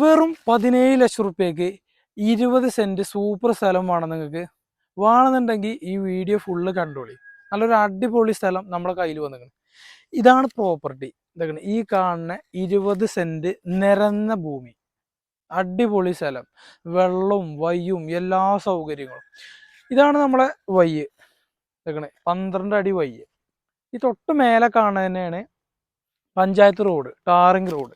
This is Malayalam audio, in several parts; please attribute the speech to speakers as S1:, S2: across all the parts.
S1: വെറും പതിനേഴ് ലക്ഷം റുപ്യക്ക് ഇരുപത് സെന്റ് സൂപ്പർ സ്ഥലം വേണം നിങ്ങൾക്ക്. വേണമെന്നുണ്ടെങ്കിൽ ഈ വീഡിയോ ഫുള്ള് കണ്ടോളി. നല്ലൊരു അടിപൊളി സ്ഥലം നമ്മുടെ കയ്യിൽ വന്നിരിക്കണം ഇതാണ് പ്രോപ്പർട്ടി ഇതൊക്കെ ഈ കാണുന്ന ഇരുപത് സെന്റ് നിരന്ന ഭൂമി. അടിപൊളി സ്ഥലം. വെള്ളവും വയ്യും എല്ലാ സൗകര്യങ്ങളും. ഇതാണ് നമ്മളെ വയ്യ് ഇതൊക്കെ പന്ത്രണ്ട് അടി വയ്യ് ഈ തൊട്ട് മേലെ കാണുന്നതന്നെയാണ് പഞ്ചായത്ത് റോഡ് ടാറിങ് റോഡ്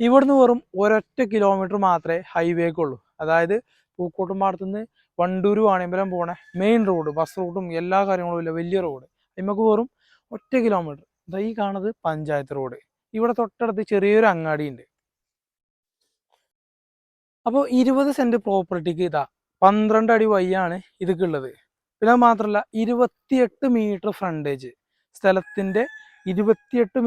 S1: ഇവിടുന്ന് വെറും ഒരൊറ്റ കിലോമീറ്റർ മാത്രമേ ഹൈവേക്കുള്ളൂ അതായത് പൂക്കോട്ടുംപാടത്ത് നിന്ന് വണ്ടൂർ വാണിയമ്പലം പോണ മെയിൻ റോഡ് ബസ് റൂട്ടും എല്ലാ കാര്യങ്ങളും ഇല്ല വലിയ റോഡ് നമുക്ക് വെറും ഒറ്റ കിലോമീറ്റർ ഇതാ ഈ കാണുന്നത് പഞ്ചായത്ത് റോഡ് ഇവിടെ തൊട്ടടുത്ത് ചെറിയൊരു അങ്ങാടി ഉണ്ട് അപ്പോൾ ഇരുപത് സെന്റ് പ്രോപ്പർട്ടിക്ക് ഇതാ പന്ത്രണ്ട് അടി വയ്യാണ് ഇതൊക്കെ ഉള്ളത്. പിന്നെ മാത്രമല്ല ഇരുപത്തിയെട്ട് മീറ്റർ ഫ്രണ്ടേജ് സ്ഥലത്തിന്റെ ഇരുപത്തിയെട്ട്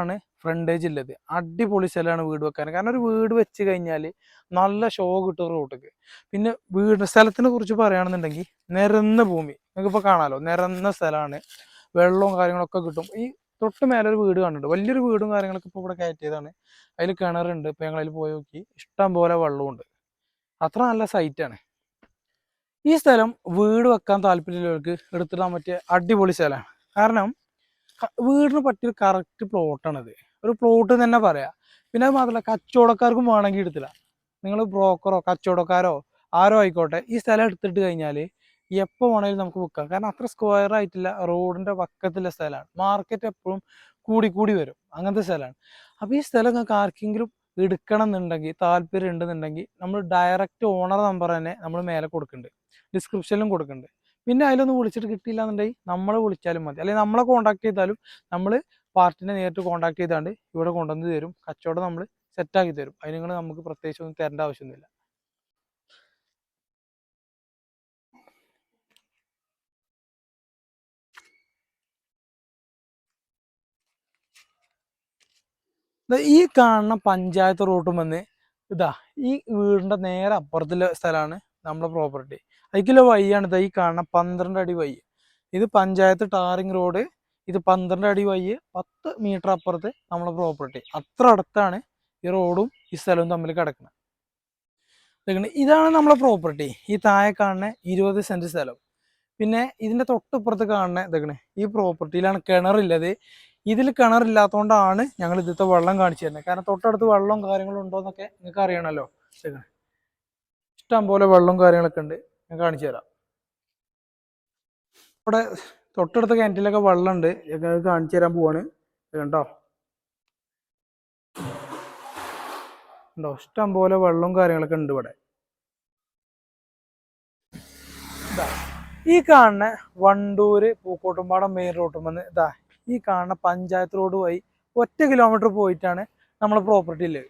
S1: ആണ് ഫ്രണ്ടേജ് ഉള്ളത് അടിപൊളി സ്ഥലമാണ് വീട് വെക്കാൻ. കാരണം ഒരു വീട് വെച്ച് കഴിഞ്ഞാൽ നല്ല ഷോ കിട്ടും റോട്ടിക്ക്. പിന്നെ വീട് സ്ഥലത്തിനെ കുറിച്ച് പറയുകയാണെന്നുണ്ടെങ്കിൽ നിരന്ന ഭൂമി. നിങ്ങൾക്കിപ്പോൾ കാണാമല്ലോ നിരന്ന സ്ഥലമാണ്. വെള്ളവും കാര്യങ്ങളൊക്കെ കിട്ടും. ഈ തൊട്ട് മേലെ ഒരു വീട് കണ്ടിട്ടുണ്ട്. വലിയൊരു വീടും കാര്യങ്ങളൊക്കെ ഇപ്പോൾ ഇവിടെ കയറ്റിയതാണ്. അതിൽ കിണറുണ്ട്. ഇപ്പോൾ ഞങ്ങൾ അതിൽ പോയി നോക്കി. ഇഷ്ടം പോലെ വെള്ളമുണ്ട് അത്ര നല്ല സൈറ്റാണ് ഈ സ്ഥലം വീട് വെക്കാൻ താല്പര്യമുള്ളവർക്ക് എടുത്തിടാൻ പറ്റിയ അടിപൊളി സ്ഥലമാണ്. കാരണം വീടിന് പറ്റിയൊരു കറക്റ്റ് പ്ലോട്ടാണത് ഒരു പ്ലോട്ട് തന്നെ പറയാം. പിന്നെ അത് മാത്രമല്ല കച്ചവടക്കാർക്കും വേണമെങ്കിൽ എടുത്തില്ല നിങ്ങൾ ബ്രോക്കറോ കച്ചവടക്കാരോ ആരോ ആയിക്കോട്ടെ ഈ സ്ഥലം എടുത്തിട്ട് കഴിഞ്ഞാൽ എപ്പോൾ വേണമെങ്കിലും നമുക്ക് വിൽക്കാം. കാരണം അത്ര സ്ക്വയർ ആയിട്ടില്ല റോഡിന്റെ പക്കത്തിലെ സ്ഥലമാണ്. മാർക്കറ്റ് എപ്പോഴും കൂടി കൂടി വരും. അങ്ങനത്തെ സ്ഥലമാണ്. അപ്പോൾ ഈ സ്ഥലം നിങ്ങൾക്ക് ആർക്കെങ്കിലും എടുക്കണം എന്നുണ്ടെങ്കിൽ താല്പര്യം ഉണ്ടെന്നുണ്ടെങ്കിൽ നമ്മൾ ഡയറക്റ്റ് ഓണർ നമ്പർ തന്നെ നമ്മൾ മേലെ കൊടുക്കുന്നുണ്ട്. ഡിസ്ക്രിപ്ഷനിലും കൊടുക്കുന്നുണ്ട്. പിന്നെ അതിലൊന്ന് വിളിച്ചിട്ട് കിട്ടിയില്ല എന്നുണ്ടെങ്കിൽ നമ്മളെ വിളിച്ചാലും മതി. അല്ലെങ്കിൽ നമ്മളെ കോൺടാക്ട് ചെയ്താലും നമ്മൾ പാർട്ടിനെ നേരിട്ട് കോൺടാക്ട് ചെയ്താണ്ട് ഇവിടെ കൊണ്ടുവന്ന് തരും. കച്ചവടം നമ്മൾ സെറ്റാക്കി തരും. അതിന് നിങ്ങൾ നമുക്ക് പ്രത്യേകിച്ച് ഒന്നും തരേണ്ട ആവശ്യമൊന്നുമില്ല. ഈ കാണുന്ന പഞ്ചായത്ത് റോട്ടും വന്ന് ഇതാ ഈ വീടിന്റെ നേരെ അപ്പുറത്തുള്ള സ്ഥലമാണ് നമ്മുടെ പ്രോപ്പർട്ടി അതിക്കുള്ള വഴിയാണ് ഇതാ ഈ കാണുന്ന പന്ത്രണ്ട് അടി വഴി. ഇത് പഞ്ചായത്ത് ടാറിങ് റോഡ്. ഇത് പന്ത്രണ്ട് അടി വഴി പത്ത് മീറ്റർ അപ്പുറത്ത് നമ്മളെ പ്രോപ്പർട്ടി. അത്ര അടുത്താണ് ഈ റോഡും ഈ സ്ഥലവും തമ്മിൽ കിടക്കുന്നത്. ഇതാണ് നമ്മളെ പ്രോപ്പർട്ടി. ഈ താഴെ കാണുന്ന ഇരുപത് സെന്റ് സ്ഥലം. പിന്നെ ഇതിന്റെ തൊട്ടിപ്പുറത്ത് കാണുന്ന ഇതൊക്കെ ഈ പ്രോപ്പർട്ടിയിലാണ് കിണറുള്ളത് ഇതിൽ കിണറില്ലാത്തതുകൊണ്ടാണ് ഞങ്ങൾ ഇതിലത്തെ വെള്ളം കാണിച്ചു തരുന്നത്. കാരണം തൊട്ടടുത്ത് വെള്ളവും കാര്യങ്ങളും ഉണ്ടോ എന്നൊക്കെ നിങ്ങൾക്ക് അറിയണമല്ലോ ഇഷ്ടം പോലെ വെള്ളവും കാര്യങ്ങളൊക്കെ ഉണ്ട്. ഞാൻ കാണിച്ചു തരാം. ഇവിടെ തൊട്ടടുത്ത കിണറ്റിലൊക്കെ വെള്ളമുണ്ട്. ഞങ്ങൾ കാണിച്ചു തരാൻ പോവാണ്. കണ്ടോ? ഉണ്ടോ ഇഷ്ടം പോലെ വെള്ളവും കാര്യങ്ങളൊക്കെ ഉണ്ട് ഇവിടെ. ഈ കാണുന്ന വണ്ടൂര് പൂക്കോട്ടുംപാടം മെയിൻ റോട്ടും വന്ന് ഇതാ ഈ കാണുന്ന പഞ്ചായത്ത് റോഡ് വഴി ഒറ്റ കിലോമീറ്റർ പോയിട്ടാണ് നമ്മളെ പ്രോപ്പർട്ടി ഉള്ളത്